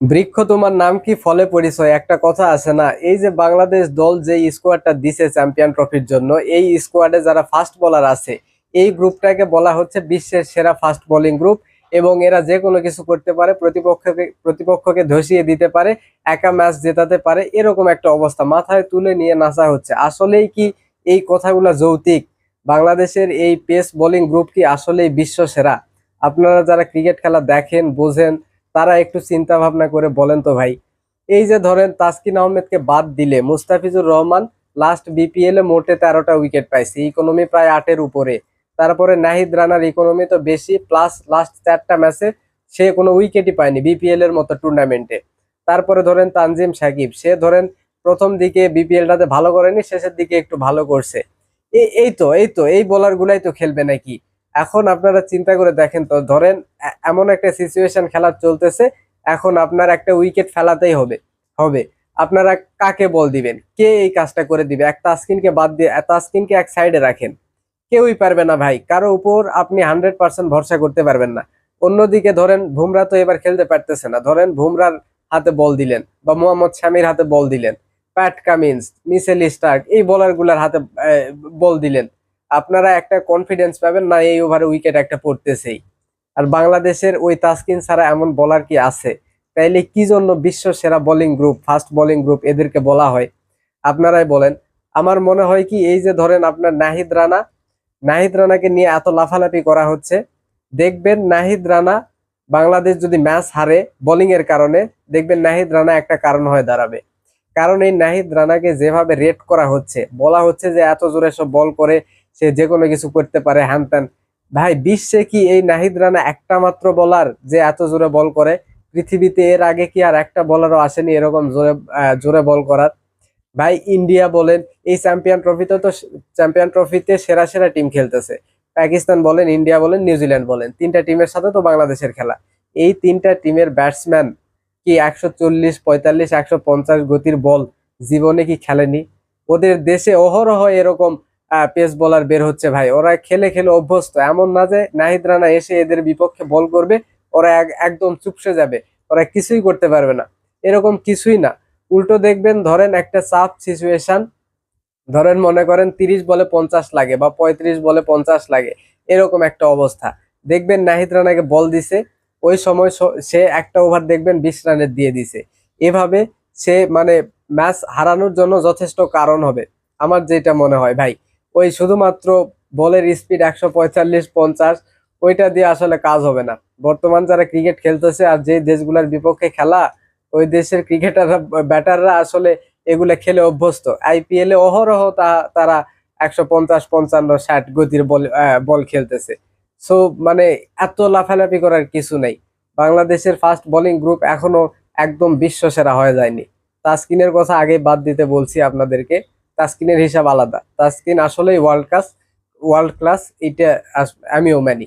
বৃক্ষ তোমার নাম কি? ফলে পরিচয়। একটা কথা আছে না, এই যে বাংলাদেশ দল যে স্কোয়াডটা দিছে চ্যাম্পিয়ন ট্রফির জন্য, এই স্কোয়াডে যারা ফাস্ট বোলার আছে, এই গ্রুপটাকে বলা হচ্ছে বিশ্বের সেরা ফাস্ট বোলিং গ্রুপ এবং এরা যে কোনো কিছু করতে পারে, প্রতিপক্ষকে প্রতিপক্ষকে ধসিয়ে দিতে পারে, একা ম্যাচ জেতাতে পারে, এরকম একটা অবস্থা। মাথায় তুলে নিয়ে নাচা হচ্ছে। আসলেই কি এই কথাগুলো যৌতিক? বাংলাদেশের এই পেস বোলিং গ্রুপ কি আসলেই বিশ্ব সেরা? আপনারা যারা ক্রিকেট খেলা দেখেন, বোঝেন তারা একটু চিন্তা ভাবনা করে বলেন তো ভাই। এই যে ধরেন তাসকিন আহমেদকে বাদ দিলে মুস্তাফিজুর রহমান লাস্ট বিপিএল এ মোটে তেরোটা উইকেট পাইছে ইকোনমি প্রায় আটের উপরে। তারপরে নাহিদ রানার ইকোনমি তো বেশি প্লাস লাস্ট চারটা ম্যাচে সে কোনো উইকেটই পায়নি বিপিএল এর মতো টুর্নামেন্টে তারপরে ধরেন তানজিম সাকিব, সে ধরেন প্রথম দিকে বিপিএলটাতে ভালো করেনি, শেষের দিকে একটু ভালো করছে। এই তো এই তো, এই বোলার গুলাই তো খেলবে নাকি? এখন আপনারা চিন্তা করে দেখেন তো, ধরেন এমন একটা সিচুয়েশন খেলা চলতেছে, এখন আপনার একটা উইকেট ফেলাতেই হবে হবে। আপনারা কাকে বল দিবেন? কে এই কাজটা করে দিবে? এক তাসকিনকে বাদ দিয়ে তাসকিনকে এক সাইডে রাখেন। কেউই পারবে না ভাই, কারও উপর আপনি হান্ড্রেড পার্সেন্ট ভরসা করতে পারবেন না। অন্যদিকে ধরেন, বুমরা তো এবার খেলতে পারতেছে না। ধরেন ভুমরার হাতে বল দিলেন বা মোহাম্মদ শামির হাতে বল দিলেন। প্যাট কামিন্স মিসেল স্টার্ক এই বোলারগুলার হাতে বল দিলেন। আপনারা একটা কনফিডেন্স পাবেন, না, এই ওভারে উইকেট একটা পড়তেছেই। আর বাংলাদেশের ওই তাসকিন ছাড়া এমন বোলার কি আছে? তাইলে কি জন্য বিশ্ব সেরা bowling group fast bowling group এদেরকে বলা হয়? আপনারাই বলেন। আমার মনে হয় কি, এই যে ধরেন আপনার নাহিদ রানা, নাহিদ রানাকে নিয়ে এত লাফালাফি করা হচ্ছে। দেখবেন নাহিদ রানা বাংলাদেশ যদি ম্যাচ হারে বোলিং এর কারণে, দেখবেন নাহিদ রানা একটা কারণ হয়ে দাঁড়াবে। কারণ এই নাহিদ রানাকে যেভাবে রেট করা হচ্ছে, বলা হচ্ছে যে এত জোরে সব বল করে সে যে কোনো কিছু করতে পারে হ্যান ত্যান। ভাই, বিশ্বে কি এই নাহিদ রানা একটা মাত্র বলার যে এত জোরে বল করে? পৃথিবীতে এর আগে কি আর একটা বলারও আসেনি এরকম জোরে জোরে বল করার? ভাই, ইন্ডিয়া বলেন, এই চ্যাম্পিয়ন ট্রফিতে তো চ্যাম্পিয়ন ট্রফিতে সেরা সেরা টিম খেলতেছে। পাকিস্তান বলেন, ইন্ডিয়া বলেন নিউজিল্যান্ড বলেন, তিনটা টিমের সাথে তো বাংলাদেশের খেলা। এই তিনটা টিমের ব্যাটসম্যান কি একশো চল্লিশ, পঁয়তাল্লিশ, একশো পঞ্চাশ গতির বল জীবনে কি খেলেনি? ওদের দেশে অহরহ এরকম পেস বলার বের হচ্ছে ভাই। ওরা খেলে খেলে অভ্যস্ত। এমন না যে নাহিদ রানা এসে এদের বিপক্ষে বল করবে, ওরা এক- একদম চুপসে যাবে। ওরা কিছুই করতে পারবে না। এরকম কিছুই না। উল্টো দেখবেন, ধরেন একটা চাপ সিচুয়েশন ধরেন মনে করেন তিরিশ বলে পঞ্চাশ লাগে বা পঁয়ত্রিশ বলে পঞ্চাশ লাগে, এরকম একটা অবস্থা। দেখবেন নাহিদ রানাকে বল দিছে, ওই সময় সে একটা ওভার দেখবেন বিশ রানের দিয়ে দিছে। এভাবে সে মানে ম্যাচ হারানোর জন্য যথেষ্ট কারণ হবে, আমার যেটা মনে হয় ভাই। ওই শুধুমাত্র বলের স্পিড একশো পঁয়তাল্লিশ, পঞ্চাশ, ওইটা দিয়ে আসলে কাজ হবে না। বর্তমান যারা ক্রিকেট খেলতেছে আর যে দেশগুলোর বিপক্ষে খেলা, ওই দেশের ক্রিকেটাররা ব্যাটাররা আসলে এগুলো খেলে অভ্যস্ত। আইপিএল অহরহ তা- তারা একশো পঞ্চাশ, পঞ্চান্ন, ষাট গতির বল বল খেলতেছে। সো মানে এত লাফালাফি করার কিছু নেই। বাংলাদেশের ফার্স্ট বোলিং গ্রুপ এখনও একদম বিশ্ব সেরা হয়ে যায়নি। তাসকিনের কথা আগে বাদ দিতে বলছি আপনাদেরকে। তাসকিনের হিসাব আলাদা। তাসকিন আসলে ওয়ার্ল্ড ক্লাস ওয়ার্ল্ড ক্লাস এটা আমিও মানি।